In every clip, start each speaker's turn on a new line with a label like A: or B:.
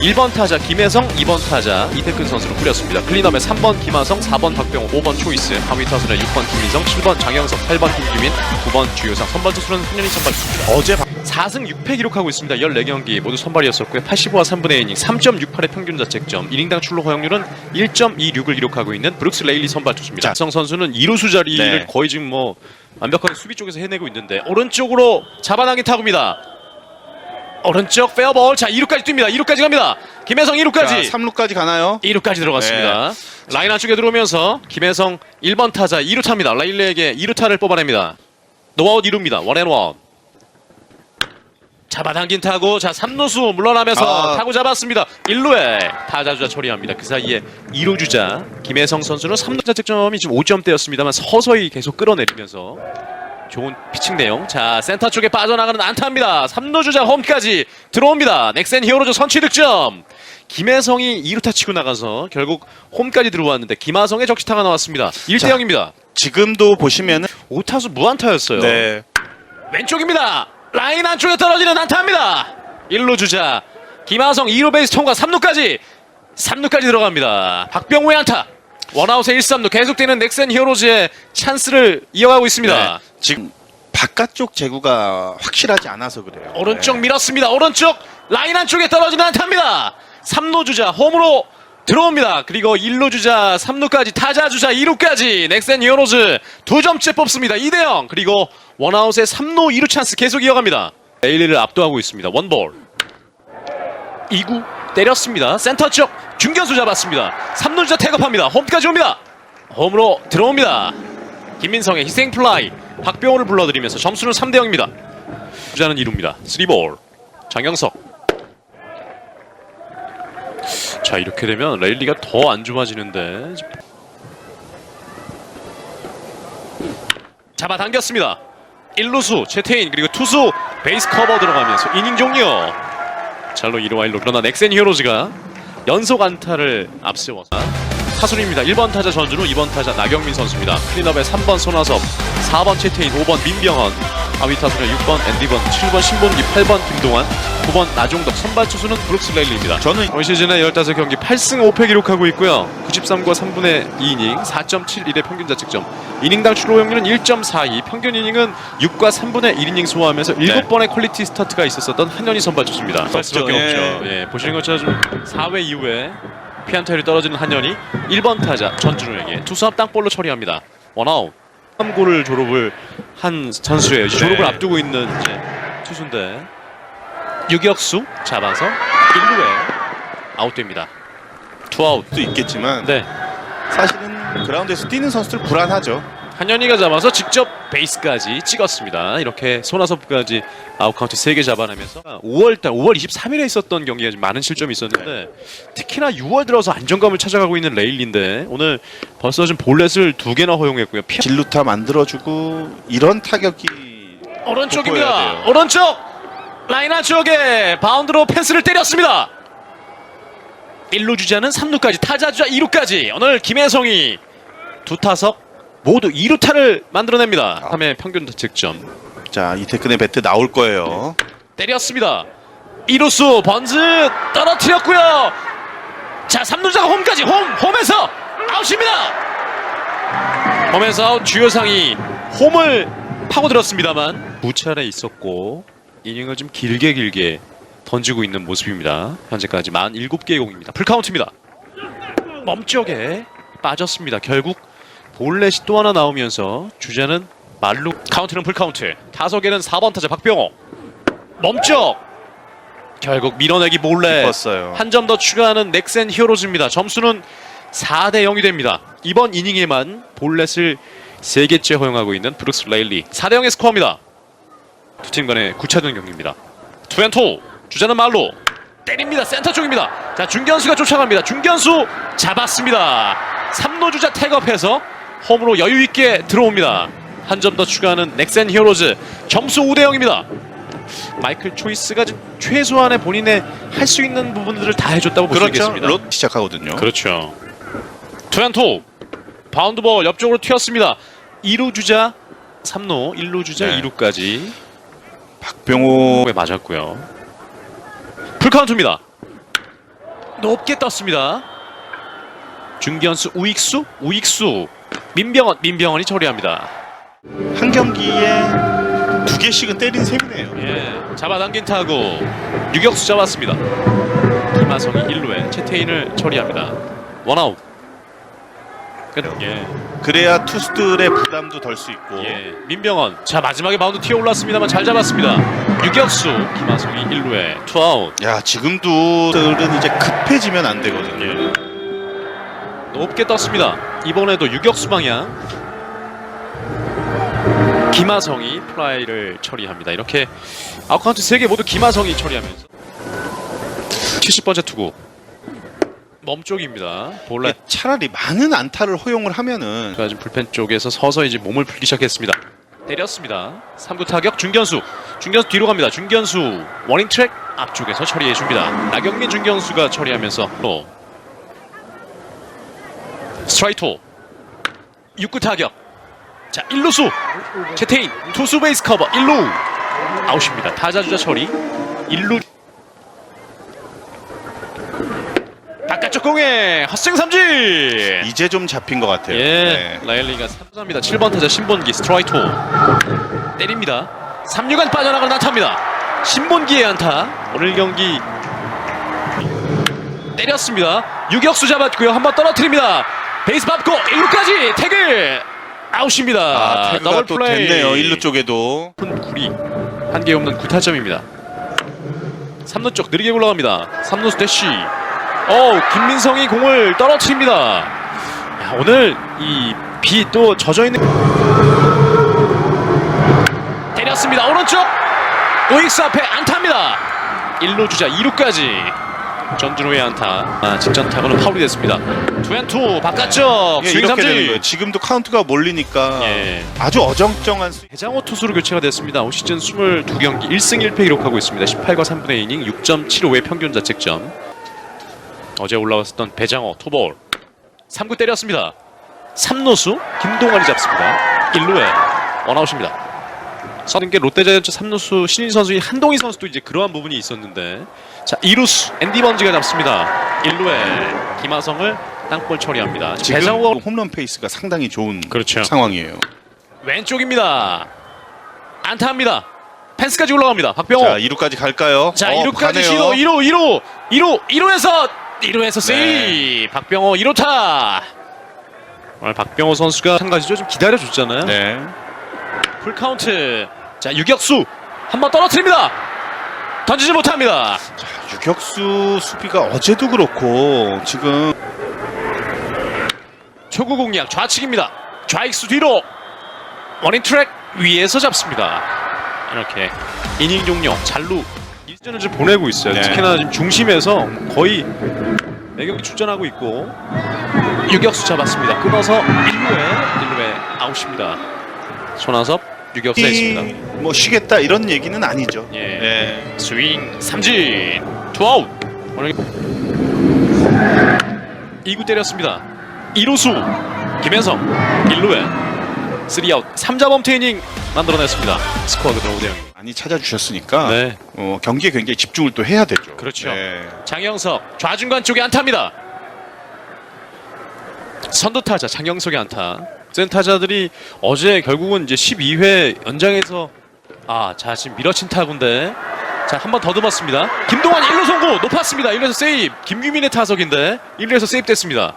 A: 1번 타자 김혜성, 2번 타자 이태근 선수로 꾸렸습니다. 클린업에 3번 김하성, 4번 박병호, 5번 초이스, 하위 타선에 6번 김민성, 7번 장영석, 8번 김규민, 9번 주효상, 선발 투수는 한현희 선발.
B: 어제
A: 4승 6패 기록하고 있습니다. 14경기 모두 선발이었었고요. 85와 3분의 1이닝, 3.68의 평균 자책점, 1인당 출루 허용률은 1.26을 기록하고 있는 브룩스 레일리 선발 투수입니다. 성 선수는 2루수 자리를
B: 네.
A: 거의 지금 뭐 완벽하게 수비 쪽에서 해내고 있는데 오른쪽으로 잡아당긴 타구입니다. 오른쪽 페어볼 자 2루까지 뜁니다. 2루까지 갑니다. 김혜성 2루까지
B: 3루까지 가나요?
A: 2루까지 들어갔습니다. 라인 안쪽에 들어오면서 김혜성 1번 타자 2루 타입니다. 라일레에게 2루 타를 뽑아냅니다. 노아웃 2루입니다. 원앤원. 잡아당긴 타구 자 3루수 물러나면서
B: 아.
A: 타구 잡았습니다. 1루에 타자 주자 처리합니다. 그 사이에 2루 주자 김혜성 선수는 3루 자책점이 지금 5점대였습니다만 서서히 계속 끌어내리면서 좋은 피칭 내용. 자, 센터 쪽에 빠져나가는 안타입니다. 3루 주자 홈까지 들어옵니다. 넥센 히어로즈 선취 득점. 김혜성이 2루타 치고 나가서 결국 홈까지 들어왔는데 김하성의 적시타가 나왔습니다. 1대
B: 자.
A: 0입니다.
B: 지금도 보시면은
A: 5타수 무안타였어요.
B: 네.
A: 왼쪽입니다. 라인 안쪽에 떨어지는 안타입니다. 1루 주자 김하성 2루 베이스 통과 3루까지 3루까지 들어갑니다. 박병호의 안타. 원아웃의 1, 3루 계속되는 넥센 히어로즈의 찬스를 이어가고 있습니다.
B: 네. 지금 바깥쪽 제구가 확실하지 않아서 그래요.
A: 오른쪽
B: 네.
A: 밀었습니다. 오른쪽 라인 안쪽에 떨어지는 안타입니다. 3루 주자 홈으로 들어옵니다. 그리고 1루 주자 3루까지 타자 주자 2루까지 넥센 히어로즈 두 점째 뽑습니다. 2대 0. 그리고 원아웃의 3루 2루 찬스 계속 이어갑니다. 레일리를 압도하고 있습니다. 원볼. 2구 때렸습니다. 센터 쪽 중견수 잡았습니다. 3루 주자 태업합니다. 홈까지 옵니다. 홈으로 들어옵니다. 김민성의 희생 플라이. 박병호를 불러들이면서 점수는 3대 0입니다. 주자는 2루입니다. 3볼. 장영석. 자 이렇게 되면 레일리가 더 안 좋아지는데 잡아당겼습니다. 1루수 최태인 그리고 투수 베이스 커버 들어가면서 이닝 종료. 잘로 1루 1루 그러나 넥센 히어로즈가 연속 안타를 앞세워서 타순입니다. 1번 타자 전준우, 2번 타자 나경민 선수입니다. 클린업에 3번 손아섭, 4번 최태인, 5번 민병헌, 타순에 6번 앤디번, 7번 신본기, 8번 김동환, 9번 나종덕, 선발 투수는 브룩스 레일리입니다.
B: 저는
A: 올 시즌에 15경기 8승 5패 기록하고 있고요. 93과 3분의 2이닝, 4.71의 평균 자책점. 이닝당 출루 확률은 1.42, 평균 이닝은 6과 3분의 1이닝 소화하면서 7번의 퀄리티 스타트가 있었던 한현희 선발 투수입니다. 할 수밖에
B: 예.
A: 없죠. 예, 보시는 것처럼 4회 이후에 피안타율이 떨어지는 한현희 1번 타자 전준우에게 투수 앞 땅볼로 처리합니다. 원아웃. 3골을 졸업을 한 선수예요. 졸업을 앞두고 있는 이제 투수인데 유격수 잡아서 1루에 아웃됩니다. 투아웃.
B: 도 있겠지만
A: 네.
B: 사실은 그라운드에서 뛰는 선수들 불안하죠.
A: 한현희가 잡아서 직접 베이스까지 찍었습니다. 이렇게 손아섭까지 아웃카운트 3개 잡아내면서 5월달 5월 23일에 있었던 경기가 좀 많은 실점이 있었는데 특히나 6월 들어서 안정감을 찾아가고 있는 레일리인데 오늘 벌써 좀 볼넷을 두 개나 허용했고요. 피...
B: 진루타 만들어주고 이런 타격이
A: 오른쪽입니다. 오른쪽 라인 안쪽에 바운드로 펜스를 때렸습니다. 1루 주자는 3루까지 타자 주자 2루까지 오늘 김혜성이 두 타석 모두 2루타를 만들어냅니다. 3회 평균 득점
B: 자 이태근의 배트 나올 거예요.
A: 때렸습니다. 2루수 번즈 떨어뜨렸고요. 자 3루자가 홈까지 홈 홈에서 아웃입니다. 홈에서 아웃 주요상이 홈을 파고들었습니다만 두 차례 있었고 이닝을 좀 길게 길게 던지고 있는 모습입니다. 현재까지 만 7개의 공입니다. 풀카운트입니다. 멈쪽에 빠졌습니다. 결국 볼넷이 또 하나 나오면서 주자는 말루 카운트는 풀카운트 타석에는 4번 타자 박병호 멈쪽 결국 밀어내기 몰래
B: 깊었어요.
A: 한 점 더 추가하는 넥센 히어로즈입니다. 점수는 4대 0이 됩니다. 이번 이닝에만 볼넷을 3개째 허용하고 있는 브룩스 레일리 4대 0의 스코어입니다. 두 팀 간의 9차전 경기입니다. 투앤투 주자는 말로 때립니다. 센터 쪽입니다. 자 중견수가 쫓아갑니다. 중견수 잡았습니다. 3루 주자 태업해서 홈으로 여유 있게 들어옵니다. 한 점 더 추가하는 넥센 히어로즈 점수 5대 0입니다. 마이클 초이스가 좀 최소한의 본인의 할 수 있는 부분들을 다 해줬다고 볼수
B: 그렇죠.
A: 있겠습니다.
B: 롯 시작하거든요.
A: 그렇죠. 투앤투 바운드볼 옆쪽으로 튀었습니다. 2루 주자 3루, 1루 주자
B: 네. 박병호
A: 에 맞았고요. 풀카운트입니다. 높게 떴습니다. 중견수 우익수 우익수 민병헌 민병헌이 처리합니다.
B: 한 경기에 두 개씩은 때린 셈이네요.
A: 예, 잡아당긴 타구 유격수 잡았습니다. 김하성이 1루에 채태인을 처리합니다. 원아웃. 끝. 예,
B: 그래야 투수들의 부담도 덜 수 있고
A: 예. 민병헌. 자 마지막에 마운드 튀어 올랐습니다만 잘 잡았습니다. 유격수 김하성이 1루에 투아웃.
B: 야 지금도 들은 이제 급해지면 안 되거든요.
A: 예. 높게 떴습니다. 이번에도 유격수 방향. 김하성이 플라이를 처리합니다. 이렇게 아웃카운트 3개 모두 김하성이 처리하면서 70번째 투구 멈쪽입니다. 볼라
B: 이게 차라리 많은 안타를 허용을 하면은
A: 가 지금 불펜 쪽에서 서서히 이제 몸을 풀기 시작했습니다. 때렸습니다. 3구 타격 중견수. 중견수 뒤로 갑니다. 중견수 워닝 트랙 앞쪽에서 처리해 줍니다. 나경민 중견수가 처리하면서 또 스트라이토 6구 타격. 자 1루수 채태인 투수 베이스 커버 1루 아웃입니다. 타자 주자 처리 1루 바깥쪽 공에 헛스윙 삼진
B: 이제 좀 잡힌 것 같아요.
A: 예,
B: 네.
A: 라이얼리가 3사입니다. 7번 타자 신본기 스트라이토 때립니다. 3루간 빠져나가는 안타입니다. 신본기의 안타. 오늘 경기 때렸습니다. 유격수 잡았고요. 한 번 떨어뜨립니다. 베이스 밟고 1루까지 태그 아웃입니다.
B: 아, 태그가
A: 더블
B: 또
A: 플레이.
B: 됐네요. 1루 쪽에도.
A: 높은 구리 한 개 없는 9타점입니다. 3루 쪽 느리게 올라갑니다. 3루수 대쉬. 어 김민성이 공을 떨어뜨립니다. 야, 오늘 이 비 또 젖어 있는 때렸습니다. 오른쪽 오익스 앞에 안타입니다. 1루 주자 2루까지 전준호의 안타. 아, 직전 타구는 파울이 됐습니다. 투앤투 바깥쪽 스윙
B: 이렇게 되는 거예요.
A: 삼진.
B: 지금도 카운트가 몰리니까
A: 예.
B: 아주 어정쩡한 스
A: 배장호 투수로 교체가 됐습니다. 올 시즌 22경기 1승 1패 기록하고 있습니다. 18과 3분의 이닝 6.75의 평균 자책점. 어제 올라왔었던 배장호 투볼 3구 때렸습니다. 3루수 김동환이 잡습니다. 1루에 원아웃입니다. 서른게 롯데자이언츠 3루수 신인 선수인 한동희 선수도 이제 그러한 부분이 있었는데 자 2루수 앤디 번지가 잡습니다. 1루에 김하성을 땅볼 처리합니다.
B: 지금
A: 배장호
B: 홈런 페이스가 상당히 좋은
A: 그렇죠.
B: 상황이에요.
A: 왼쪽입니다. 안타합니다. 펜스까지 올라갑니다. 박병호.
B: 자 2루까지 갈까요?
A: 자,
B: 어,
A: 2루까지
B: 가네요.
A: 시도 1루 1루 1루 1루에서 1루에서 세이 박병호 1루타. 오늘 박병호 선수가 한 가지죠. 좀 기다려 줬잖아요.
B: 네.
A: 풀 카운트. 자, 유격수 한 번 떨어뜨립니다. 던지지 못합니다.
B: 유격수 수비가 어제도 그렇고 지금
A: 초구 공략 좌측입니다. 좌익수 뒤로 원인 트랙 위에서 잡습니다. 이렇게 이닝 종료 잘루 이전을 좀 보내고 있어요.
B: 네.
A: 특히나 지금 중심에서 거의 매경기 출전하고 있고 유격수 잡았습니다. 끊어서 1루에 1루에 아웃입니다. 손아섭 유격수 했습니다.
B: 이, 뭐 쉬겠다 이런 얘기는 아니죠.
A: 예.
B: 네.
A: 스윙 삼진 투아웃 오늘 2구 때렸습니다 2루수 김현성 1루에 3아웃 3자 범퇴 이닝 만들어냈습니다 스코어 그대로 5대0
B: 많이 찾아주셨으니까
A: 네
B: 어, 경기에 굉장히 집중을 또 해야 되죠.
A: 그렇죠.
B: 네.
A: 장영석 좌중간 쪽에 안타입니다 선두 타자 장영석의 안타 센타자들이 어제 결국은 이제 12회 연장에서 아, 자 지금 밀어친 타구인데 자 한 번 더듬었습니다. 김동환 1루 송구 높았습니다. 1루에서 세이브. 김규민의 타석인데 1루에서 세이브 됐습니다.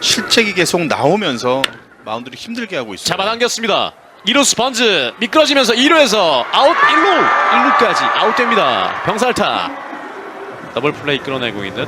B: 실책이 계속 나오면서 마운드를 힘들게 하고 있어요.
A: 잡아당겼습니다. 2루 스펀즈 미끄러지면서 2루에서 아웃 1루 1루까지 아웃됩니다. 병살타 더블 플레이 끌어내고 있는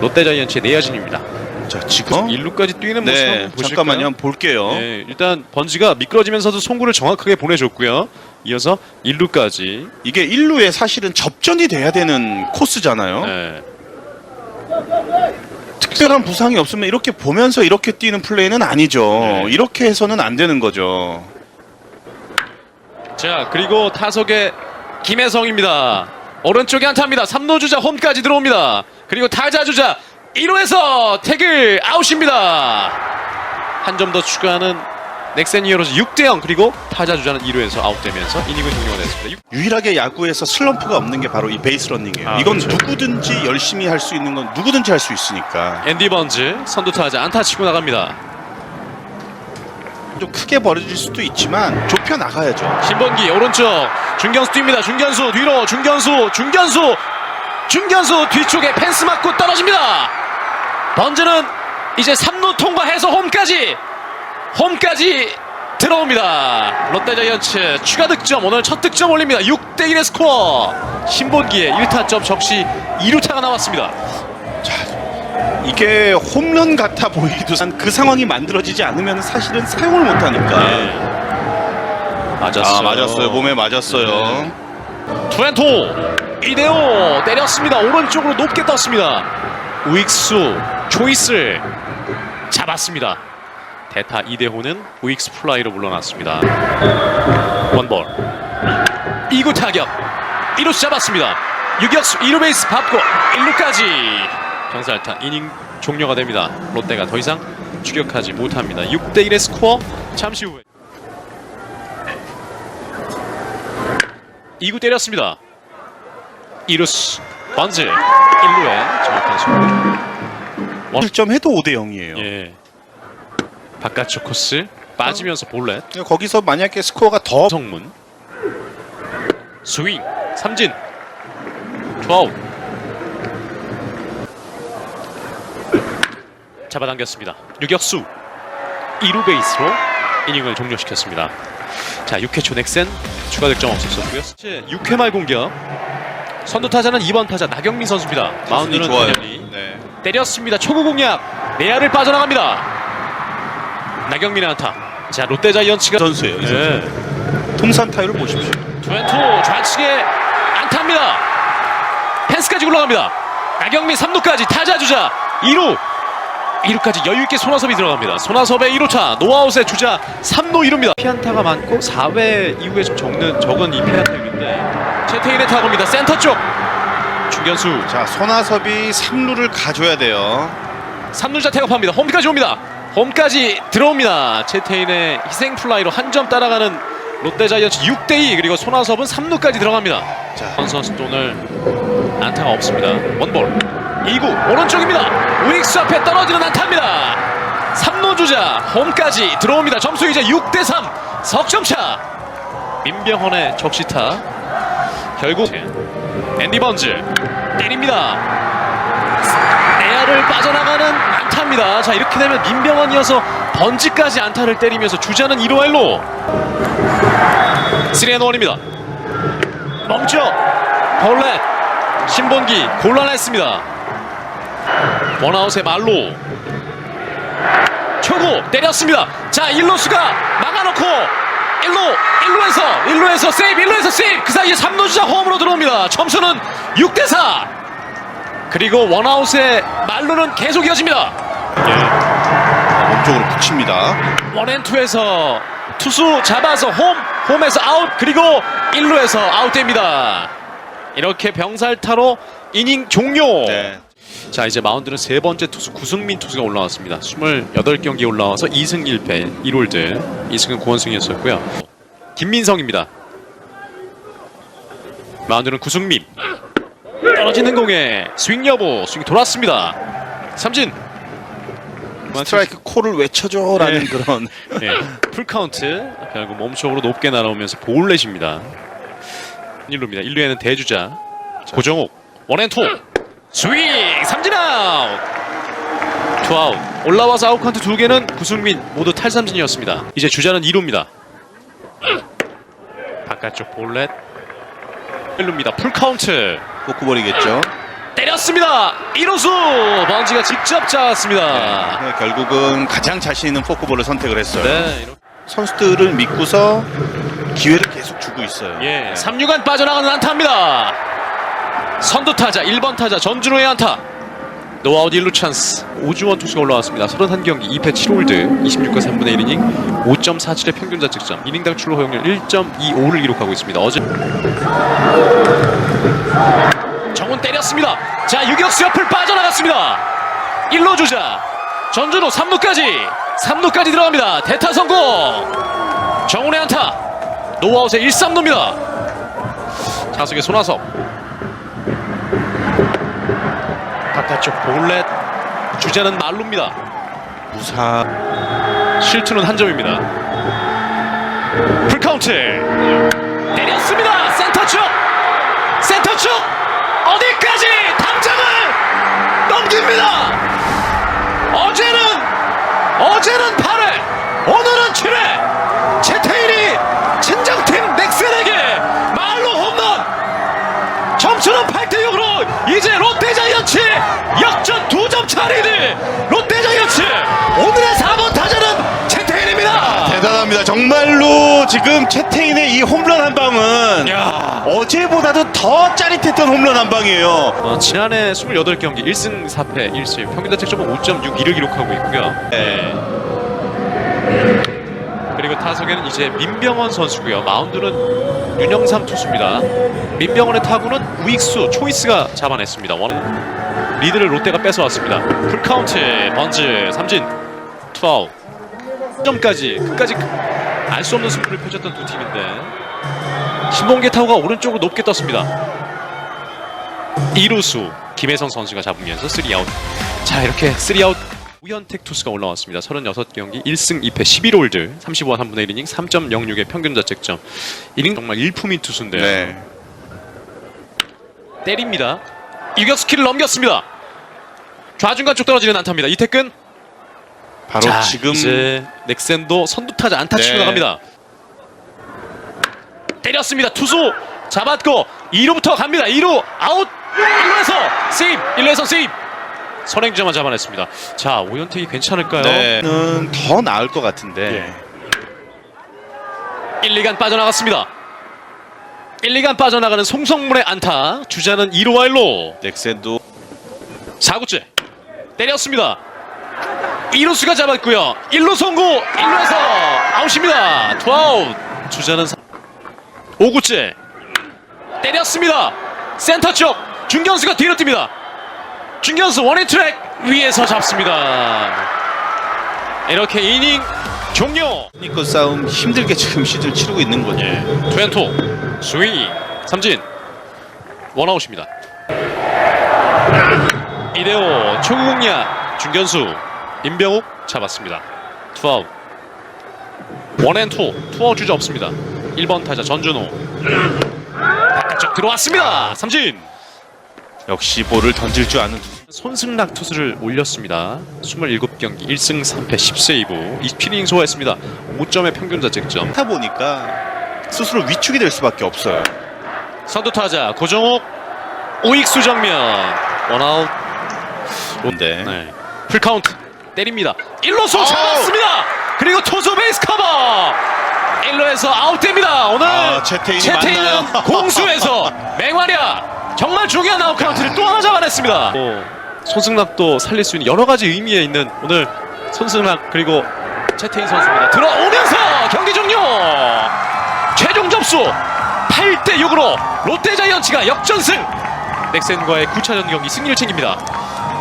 A: 롯데자이언츠의 내야진입니다.
B: 자 지금
A: 1루까지 뛰는 모습
B: 네
A: 한번 보실까요?
B: 잠깐만요 볼게요.
A: 네, 일단 번지가 미끄러지면서도 송구를 정확하게 보내줬고요. 이어서 1루까지.
B: 이게 1루에 사실은 접전이 돼야 되는 코스잖아요.
A: 네.
B: 특별한 부상이 없으면 이렇게 보면서 이렇게 뛰는 플레이는 아니죠.
A: 네.
B: 이렇게 해서는 안 되는 거죠.
A: 자 그리고 타석의 김혜성입니다. 오른쪽에 안타입니다. 3루 주자 홈까지 들어옵니다. 그리고 타자 주자 1루에서 태글 아웃입니다. 한 점 더 추가하는 넥센 히어로즈 6대0 그리고 타자 주자는 2루에서 아웃되면서 이닝은 종료가 됐습니다. 육-
B: 유일하게 야구에서 슬럼프가 없는 게 바로 이 베이스 러닝이에요.
A: 아,
B: 이건
A: 그렇죠.
B: 누구든지 열심히 할 수 있는 건 누구든지 할 수 있으니까
A: 앤디 번즈 선두 타자 안타 치고 나갑니다.
B: 좀 크게 벌어질 수도 있지만 좁혀 나가야죠.
A: 신본기 오른쪽 중견수 뜁니다. 중견수 뒤로 중견수 중견수 중견수 뒤쪽에 펜스 맞고 떨어집니다. 번즈는 이제 3루 통과해서 홈까지 홈까지 들어옵니다. 롯데자이언츠 추가 득점 오늘 첫 득점 올립니다. 6대 1의 스코어. 신본기의 1타점 적시 2루타가 나왔습니다.
B: 이게 홈런 같아 보이기도 한 그 상황이 만들어지지 않으면 사실은 사용을 못 하니까.
A: 네. 맞았어요.
B: 아, 맞았어요. 몸에 맞았어요.
A: 투앤토 이대호 때렸습니다 오른쪽으로 높게 떴습니다 우익수 초이스를 잡았습니다. 대타 이대호는 우익수 플라이로 물러났습니다. 원볼. 2구 타격. 1루 잡았습니다. 유격수 2루 베이스 밟고 1루까지. 경살타 이닝 종료가 됩니다. 롯데가 더 이상 추격하지 못합니다. 6대1의 스코어. 잠시 후에. 2구 때렸습니다. 이루스 번즈. 1루에 정확한 승 부.
B: 1점 해도 5대 0이에요.
A: 예. 바깥쪽 코스 빠지면서 볼넷
B: 거기서 만약에 스코어가 더
A: 성문 스윙 삼진 투아웃 잡아당겼습니다. 유격수 2루 베이스로 이닝을 종료시켰습니다. 자 6회 초 넥센 추가 득점 없었고요. 6회 말 공격 선두 타자는 2번 타자 나경민 선수입니다. 마운드는
B: 좋아요.
A: 단연히
B: 네.
A: 때렸습니다. 초구 공략 내야를 빠져나갑니다. 나경민의 안타. 자 롯데 자이언츠가
B: 선수예요. 이 선수.
A: 네.
B: 통산 타율을 보십시오.
A: 투앤투 좌측에 안타입니다. 펜스까지 올라갑니다. 나경민 3루까지 타자 주자 2루 2루까지 여유있게 손아섭이 들어갑니다. 손아섭의 1루타 노아웃의 주자 3루 2루입니다. 피안타가 많고 4회 이후에 좀 적는 적은 이 피안타율인데 채태인의 타구입니다. 센터 쪽 중견수
B: 자, 손아섭이 3루를 가져야 돼요.
A: 3루자 태업합니다. 홈까지 옵니다. 홈까지 들어옵니다. 채태인의 희생 플라이로 한 점 따라가는 롯데자이언츠 6대2 그리고 손아섭은 3루까지 들어갑니다.
B: 자,
A: 선 선수도 오늘 안타가 없습니다. 원볼 2구 오른쪽입니다. 우익수 앞에 떨어지는 안타입니다. 3루 주자 홈까지 들어옵니다. 점수 이제 6대3 석점차 민병헌의 적시타 결국 앤디 번즈 때립니다. 내야를 빠져나가는 안타입니다. 자 이렇게 되면 민병헌이어서 번지까지 안타를 때리면서 주자는 1루 1루 3앤1입니다. 멈춰 벌렛 신본기 곤란했습니다. 원아웃의 말로 초구 때렸습니다. 자 1루수가 막아놓고 1루 1루에서 1루에서 세이브 1루에서 세이브 그 사이에 3루 주자 홈으로 들어옵니다. 점수는 6대4 그리고 원아웃의 말로는 계속 이어집니다.
B: 몸쪽으로 붙입니다.
A: 원앤투에서 투수 잡아서 홈, 홈에서 아웃, 그리고 1루에서 아웃됩니다. 이렇게 병살타로 이닝 종료.
B: 네.
A: 자, 이제 마운드는 세 번째 투수 구승민 투수가 올라왔습니다. 28경기에 올라와서 2승 1패 1홀드. 2승은 구원승이었었고요. 김민성입니다. 마운드는 구승민. 떨어지는 공에 스윙 여부, 스윙 돌았습니다. 삼진.
B: 스트라이크 콜을 외쳐줘라는
A: 네.
B: 그런
A: 네, 풀카운트 결국 몸쪽으로 높게 날아오면서 볼넷입니다 1루입니다 1루에는 대주자 고정욱 원앤투 스윙 삼진 아웃 투아웃 올라와서 아웃카운트 두 개는 구승민 모두 탈삼진이었습니다 이제 주자는 2루입니다 바깥쪽 볼넷 1루입니다 풀카운트
B: 포크볼이겠죠.
A: 때렸습니다 1루수 번지가 직접 잡았습니다
B: 네, 결국은 가장 자신 있는 포크볼을 선택을 했어요.
A: 네,
B: 선수들을 믿고서 기회를 계속 주고 있어요.
A: 예,
B: 네.
A: 3루간 빠져나가는 안타입니다. 선두 타자 1번 타자 전준호의 안타. 노아웃 1루 찬스. 오주원 투수가 올라왔습니다. 31경기 2패 7홀드 26과 3분의 1이닝 5.47의 평균 자책점 이닝당 출루 허용률 1.25를 기록하고 있습니다. 어제 정훈 때렸습니다. 자 유격수 옆을 빠져나갔습니다. 1루 주자 전준호 3루까지 3루까지 들어갑니다 대타 성공 정훈의 안타 노아웃의 1, 3루입니다 타석의 손아섭 바깥쪽 볼넷 주자는 말루입니다.
B: 무사
A: 실투는 한 점입니다. 풀카운트. 때렸습니다. 센터 쪽. 센터 쪽. 어디까지 담장을 넘깁니다. 어제는 어제는 8회 오늘은
B: 대단합니다. 정말로 지금 채태인의 이 홈런 한 방은
A: 야.
B: 어제보다도 더 짜릿했던 홈런 한 방이에요.
A: 어, 지난해 28경기 1승 4패 1실 평균 자책점은 5.61을 기록하고 있고요. 네. 그리고 타석에는 이제 민병헌 선수고요. 마운드는 윤영삼 투수입니다. 민병헌의 타구는 우익수 초이스가 잡아냈습니다. 원 리드를 롯데가 뺏어왔습니다. 풀카운트 번즈 삼진 투아웃 점까지 끝까지 알 수 없는 승부를 펼쳤던 두 팀인데 신봉계 타구가 오른쪽으로 높게 떴습니다. 2루수 김혜성 선수가 잡으면서 3아웃. 자 이렇게 3아웃 우현택 투수가 올라왔습니다. 36경기 1승 2패 11홀드 35원 3분의 1이닝 3.06의 평균 자책점. 1인 정말 일품인 투수인데요
B: 네.
A: 때립니다. 유격수 키를 넘겼습니다. 좌중간 쪽 떨어지는 안타입니다. 이태근
B: 바로
A: 자
B: 지금
A: 이제 넥센도 선두타자 안타 치고
B: 네.
A: 나갑니다. 때렸습니다. 투수 잡았고 2루부터 갑니다. 2루 아웃. 1루에서 세입 1루에서 세입 선행자만 잡아냈습니다. 자 오현택이 괜찮을까요?
B: 네.는 더 나을 것 같은데.
A: 예. 1, 2간 빠져나갔습니다. 1, 2간 빠져나가는 송성문의 안타. 주자는 2루와 1루.
B: 넥센도
A: 4구째. 때렸습니다 2루수가 잡았고요. 1루 송구 1루에서 아웃입니다. 투아웃. 주자는 5구째. 때렸습니다. 센터 쪽 중견수가 뒤로 뜁니다. 중견수 원앤 트랙 위에서 잡습니다. 이렇게 이닝 종료.
B: 니꺼 싸움 힘들게 지금 시즌 치르고 있는 거죠.
A: 예, 투앤투. 스윙. 삼진. 원아웃입니다. 이대호 초구공략 중견수 임병욱 잡았습니다. 투아웃. 원앤투. 투아웃 주자 없습니다. 1번 타자 전준호. 바깥쪽 들어왔습니다. 삼진.
B: 역시 볼을 던질 줄 아는.
A: 손승락 투수를 올렸습니다. 27경기 1승 3패 10세이브 27이닝 소화했습니다. 5점의 평균 자책점.
B: 하다 보니까 스스로 위축이 될 수밖에 없어요.
A: 선두 타자 고정욱. 우익수 정면. 원아웃.
B: 근데
A: 네. 풀카운트 때립니다. 1루수
B: 아우!
A: 잡았습니다. 그리고 투수 베이스 커버. 1루에서 아웃됩니다. 오늘
B: 아, 채태인이
A: 채태인은
B: 맞나요?
A: 공수에서 맹활약. 정말 중요한 아웃 카운트를 또 하나 잡아냈습니다. 또 손승락도 살릴 수 있는 여러 가지 의미에 있는 오늘 손승락 그리고 채태인 선수입니다. 들어오면서 경기 종료. 최종 점수 8대 6으로 롯데자이언츠가 역전승. 넥센과의 9차전 경기 승리를 챙깁니다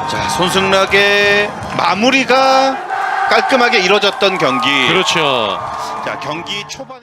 B: 자 손승락의 마무리가 깔끔하게 이뤄졌던 경기.
A: 그렇죠
B: 자 경기 초반에.